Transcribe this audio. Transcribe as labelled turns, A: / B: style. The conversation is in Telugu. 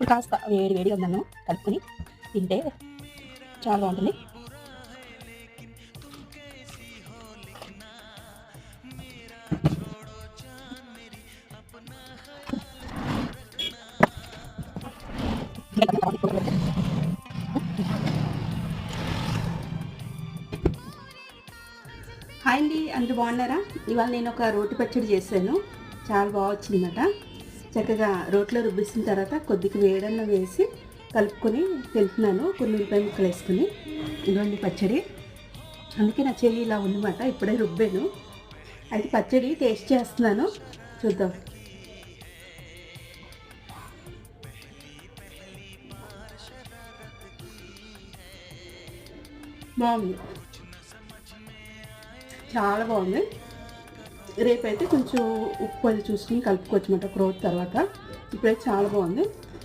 A: ఇప్పుడు కాస్త వేడి వేడిగా ఉందన్నం కలుపుకొని తింటే చాలా బాగుంటుంది. హాయ్ అండి అందరూ బాగున్నారా? ఇవాళ నేను ఒక రోటి పచ్చడి చేశాను. చాలా బాగా వచ్చిందన్నమాట. చక్కగా రోట్లో రుబ్బిసిన తర్వాత కొద్దిగా వేడన్న వేసి కలుపుకొని తింటున్నాను కొన్ని ఉల్లిపాయ ముక్కలు వేసుకుని. ఇదిగోండి పచ్చడి. అందుకే నా చెయ్యి ఇలా ఉందన్నమాట. ఇప్పుడే రుబ్బాను. అయితే పచ్చడి టేస్ట్ చేస్తున్నాను. చూద్దాం. బాగుంది. చాలా బాగుంది. రేపైతే కొంచెం ఉప్పు అది చూసుకుని కలుపుకోవచ్చు అన్నమాట ఒక రోజు తర్వాత. ఇప్పుడైతే చాలా బాగుంది.